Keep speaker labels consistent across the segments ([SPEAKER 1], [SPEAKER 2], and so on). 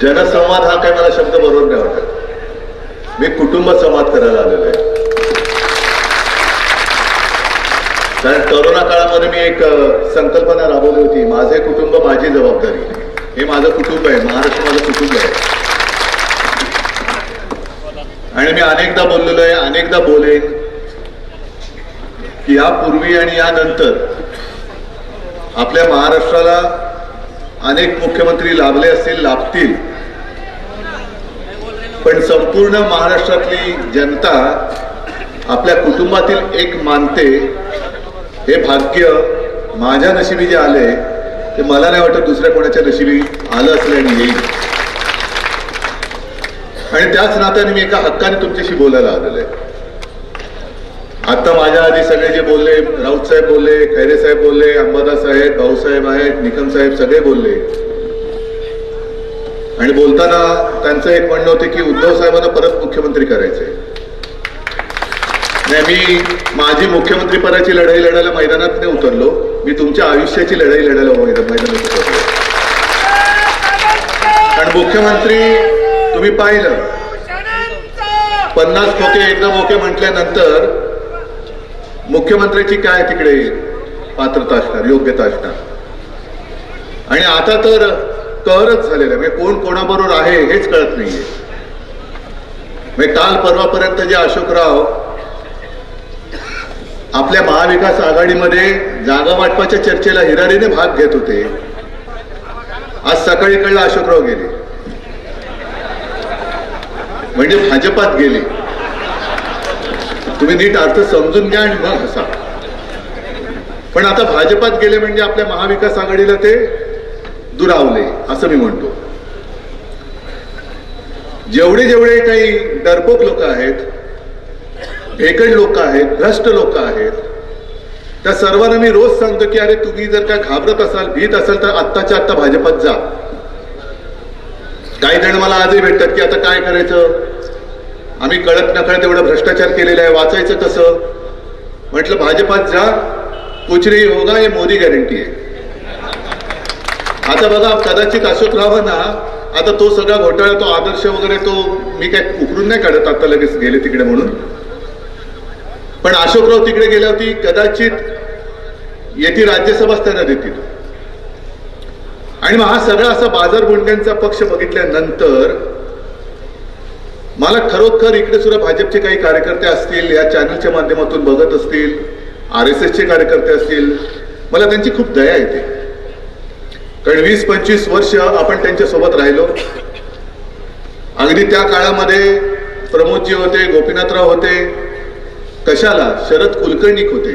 [SPEAKER 1] जनसंवाद हा काय मला शब्द बरोबर नाही वाटत. मी कुटुंब संवाद करायला आलेलो आहे. कारण करोना काळामध्ये मी एक संकल्पना राबवली होती. माझे कुटुंब माझी जबाबदारी. हे माझं कुटुंब आहे. महाराष्ट्र माझं कुटुंब आहे. आणि मी अनेकदा बोललेलो आहे अनेकदा बोलेन की यापूर्वी आणि यानंतर आपल्या महाराष्ट्राला अनेक मुख्यमंत्री लाभले असतील लाभतील. पण संपूर्ण महाराष्ट्रातली जनता आपल्या कुटुंबातील एक मानते हे भाग्य माझ्या नशिबी जे आले ते मला नाही वाटत दुसऱ्या कोणाच्या नशिबी आलं असेल आणि येईल. आणि त्याच नात्याने मी एका हक्काने तुमच्याशी बोलायला आलेलो आहे. आता माझ्या आधी सगळे जे बोलले राऊत साहेब बोलले खैरे साहेब बोलले अंबादास साहेब भाऊसाहेब आहेत निकम साहेब सगळे बोलले. आणि बोलताना त्यांचं एक म्हणणं होतं की उद्धव साहेबांना परत मुख्यमंत्री करायचे. नाही मी माझी मुख्यमंत्रीपदाची लढाई लढायला मैदानात नाही उतरलो. मी तुमच्या आयुष्याची लढाई लढायला मैदान मैदानात उतरलो. कारण मुख्यमंत्री तुम्ही पाहिलं. पन्नास खोके एकदा ओके म्हटल्यानंतर मुख्यमंत्र्याची काय तिकडे पात्रता असणार योग्यता असणार? आणि आता तर कहरच झालेलं आहे. म्हणजे कोण कोणाबरोबर आहे हेच कळत नाहीये. म्हणजे काल परवापर्यंत जे अशोकराव आपल्या महाविकास आघाडीमध्ये जागा वाटपाच्या चर्चेला हिरारीने भाग घेत होते. आज सकाळी कळलं अशोकराव गेले. म्हणजे भाजपात गेले. तुम्ही नीट अर्थ समजून घ्या आणि मग हसा पण आता भाजपात गेले म्हणजे आपल्या महाविकास आघाडीला ते दुरावले असं मी म्हणतो. जेवढे जेवढे काही डरपोक लोक आहेत भेकड लोक आहेत भ्रष्ट लोक आहेत त्या सर्वांना मी रोज सांगतो की अरे तुम्ही जर का घाबरत असाल भीत असाल तर आत्ताच्या आत्ता भाजपात जा. काही जण मला आजही भेटतात की आता काय करायचं? आम्ही कळत नकळत एवढा भ्रष्टाचार केलेला आहे. वाचायचं कसं? म्हटलं भाजपात जा. कुछ नाही होगा हे मोदी गॅरंटी आहे. आता बघा कदाचित अशोकरावांना आता तो सगळा घोटाळा तो आदर्श वगैरे तो मी काय उकरून नाही काढत आता लगेच गेले तिकडे म्हणून. पण अशोकराव तिकडे गेल्यावरती कदाचित येथे राज्यसभा त्यांना देतील. आणि मग हा सगळा असा बाजार गुंड्यांचा पक्ष बघितल्यानंतर मला खरोखर इकडे सुद्धा भाजपचे काही कार्यकर्ते असतील या चॅनलच्या माध्यमातून बघत असतील आर एस एसचे कार्यकर्ते असतील मला त्यांची खूप दया येते. कारण वीस पंचवीस वर्ष आपण त्यांच्यासोबत राहिलो. अगदी त्या काळामध्ये प्रमोदजी होते गोपीनाथराव होते. कशाला? शरद कुलकर्णीक होते.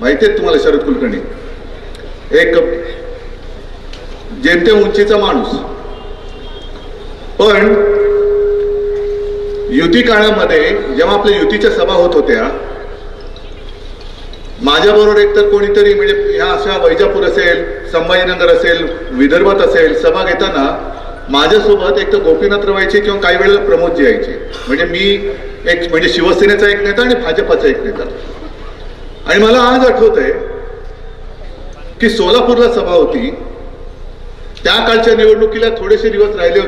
[SPEAKER 1] माहिती आहेत तुम्हाला शरद कुलकर्णी एक जेमतेम उंचीचा माणूस. पण युती काळामध्ये जेव्हा आपल्या युतीच्या सभा होत होत्या माझ्याबरोबर एकतर कोणीतरी म्हणजे ह्या अशा वैजापूर असेल संभाजीनगर असेल विदर्भात असेल सभा घेताना माझ्यासोबत एक तर गोपीनाथ रवायचे किंवा काही वेळेला प्रमोदजी यायचे. म्हणजे मी एक म्हणजे शिवसेनेचा एक नेता आणि भाजपाचा एक नेता. आणि मला आज आठवत आहे की सोलापूरला सभा होती. त्या काळच्या निवडणुकीला थोडेसे दिवस राहिले होते.